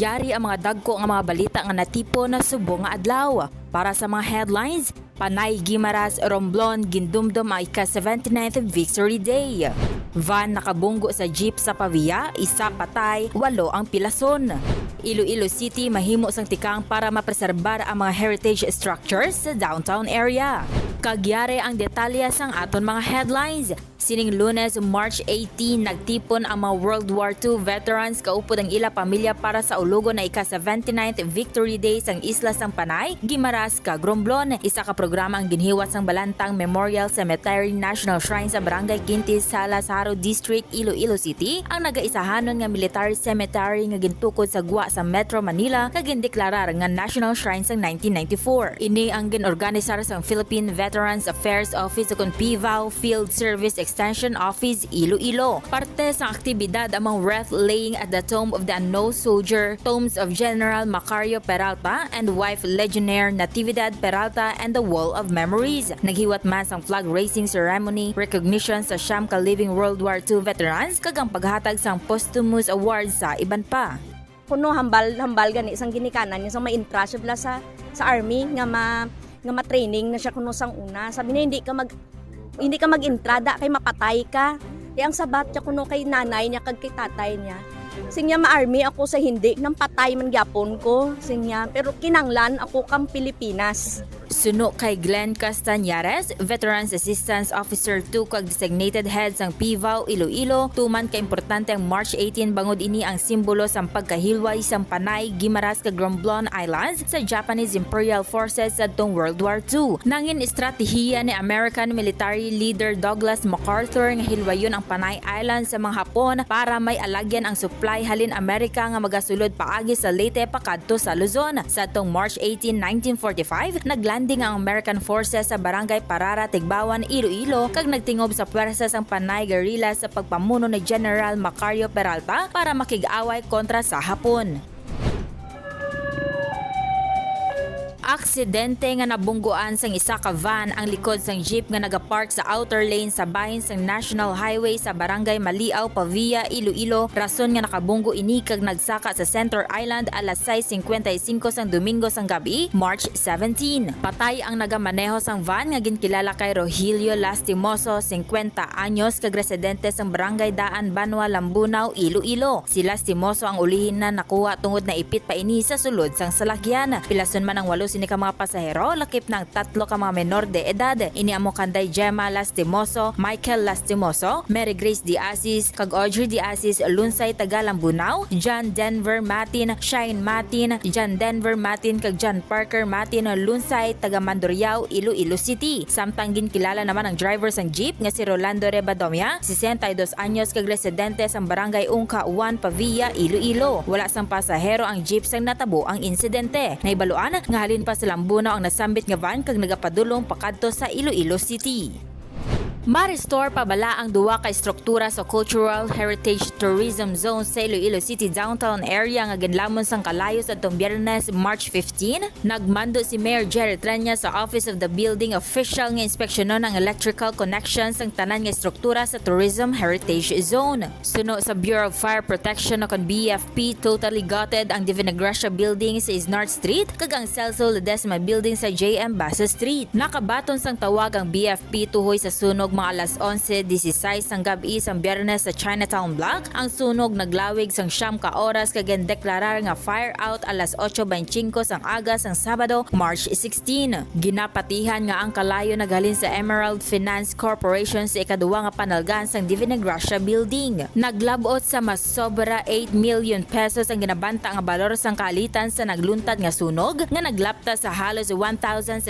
Yari ang mga dagko nga mga balita nga natipo na subong nga adlaw. Para sa mga headlines, Panay Gimaras Romblon gindumdum ang ika-79th Victory Day. Van nakabunggo sa jeep sa Pavia, isa patay, walo ang pilason. Iloilo City mahimo sang tikang para mapreserbar ang mga heritage structures sa downtown area. Kagyari ang detalye sang aton mga headlines. Sining lunes, March 18, nagtipon ang mga World War II veterans kaupod ang ila pamilya para sa ulugo na ika-79th Victory Day sang Isla sang Panay, Gimaras, Kagromblon. Isa ka programa ang ginhiwat sang Balantang Memorial Cemetery National Shrine sa Barangay Quintis, Salas, District, Iloilo City. Ang nagaisahanon nga military cemetery nga gintukod sa Gwa sa Metro Manila kag gindeklarar nga National Shrine sang 1994. Ini ang ginorganisar sang Philippine Veterans Affairs Office ug PVAO Field Service Extension Office Iloilo. Parte sa aktibidad mga wreath laying at the Tomb of the Unknown Soldier, tombs of General Macario Peralta and wife Legionnaire Natividad Peralta and the Wall of Memories. Naghiwat man sang flag raising ceremony, recognition sa siyam ka living World War II veterans kag ang paghatag sang posthumous awards sa iban pa. kuno hambal hambal gani sang ginikanan niya sang ma-intra siya sa sa army nga ma nga ma-training na siya kuno sang una sabi niya hindi ka mag hindi ka mag-intrada kay mapatay ka. Di ang sabat niya kuno kay nanay niya kag kay tatay niya Singya ma-army ako sa hindi. Nang patay man gyapon ko singya pero kinanglan ako kang Pilipinas. Suno kay Glenn Castañares, Veterans Assistance Officer 2 kag designated head sang PVAO Iloilo, tuman ka importante ang March 18 bangod ini ang simbolo sang pagkahilway sang Panay, Gimaras kag Romblon Islands sa Japanese Imperial Forces sa tong World War II. Nangin estratehiya ni American military leader Douglas MacArthur nga hilwayon ang Panay Islands sa mga Hapon para may alagyan ang supply halin Amerika nga magasulod paagi sa Leyte pakadto sa Luzon. Sa tong March 18, 1945, naglanding ang American forces sa Barangay Parara, Tigbawan, Iloilo kag nagtingob sa pwersa sang Panay guerrilla sa pagpamuno ni General Macario Peralta para makig-away kontra sa Hapon. Aksidente nga nabungguan sang isa ka van ang likod sang jeep nga nagapark sa outer lane sa bahin sang National Highway sa Barangay Maliaw, Pavia, Iloilo. Rason nga nakabunggo ini kag nagsaka sa Center Island alas 6.55 sang Domingo sang gabi, March 17. Patay ang nagamaneho sang van nga ginkilala kay Rogelio Lastimoso, 50 anyos kag residente sang Barangay Daan, Banwa, Lambunaw, Iloilo. Si Lastimoso ang ulihin na nakuha tungod na ipit pa ini sa sulod sang salakyan. Pilason man ang walo sini ka mga pasahero, lakip ng tatlo ka mga menor de edad. Ini amo kanday Gemma Lastimoso, Michael Lastimoso, Mary Grace Diazis, kag Audrey Diazis, Lunsay Tagalambunaw, John Denver Matin, Shine Matin, John Denver Matin, kag John Parker Matin, Lunsay Taga Mandurriao, Iloilo City. Samtang ginkilala naman ang driver sang jeep nga si Rolando Rebadomia, 62 anyos kag residente sang Barangay Ungka 1 Pavia, Iloilo. Wala sang pasahero ang jeep sang natabo ang insidente. Naibaluan nga halin sa Lambunaw ang nasambit nga van kag nagapadulong pakadto sa Iloilo City. Ma-restore pa bala ang duwa ka struktura sa Cultural Heritage Tourism Zone sa Iloilo City downtown area nga ginlamon sang kalayo sa tong Biyernes, March 15? Nagmando si Mayor Jerry Trenya sa Office of the Building official nga inspeksyonon ang electrical connections sang tanan nga struktura sa Tourism Heritage Zone. Suno sa Bureau of Fire Protection o kon BFP, totally gutted ang Divinagracia Building sa Isnard Street kag ang Celso Ledesma Building sa JM Basa Street. Nakabaton sang tawag ang BFP tuhoy sa sunog mga alas 11.16 sang gabi sang biyernes sa Chinatown Block. Ang sunog naglawig sang siyam ka oras kag deklarar nga fire out alas 8.25 sang aga sang Sabado, March 16. Ginapatihan nga ang kalayo naghalin sa Emerald Finance Corporation sa ikaduwa nga panalgan sang Divinagracia Building. Naglabot sa mas sobra 8 million pesos ang ginabanta nga balor sang kaalitan sa nagluntad nga sunog nga naglapta sa halos 1,078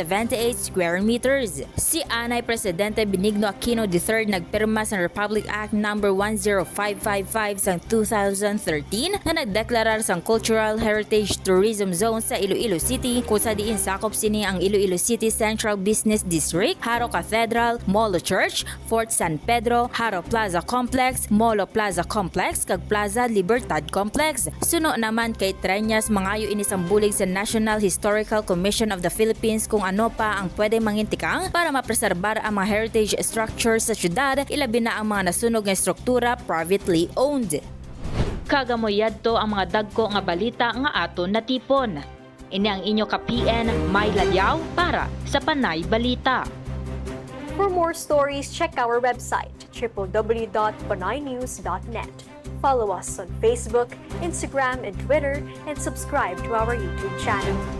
square meters. Si Anay Presidente Benigno Aquino III nagpirma sa Republic Act No. 10555 sa 2013 nga nagdeklarar sang Cultural Heritage Tourism Zone sa Iloilo City kung sa diin sakop sini ang Iloilo City Central Business District, Haro Cathedral, Molo Church, Fort San Pedro, Haro Plaza Complex, Molo Plaza Complex, kag Plaza Libertad Complex. Suno naman kay Trenyas mangayo ini sang bulig sa National Historical Commission of the Philippines kung ano pa ang pwede mangintikang para mapreserbar ang mga heritage structures sa syudad, ilabi na ang mga nasunog nga struktura privately owned. Kagamoyadto ang mga dagko nga balita nga aton natipon. Ini ang inyo ka PN May Ladyaw para sa Panay Balita. For more stories, check our website www.panaynews.net. Follow us on Facebook, Instagram, and Twitter, and subscribe to our YouTube channel.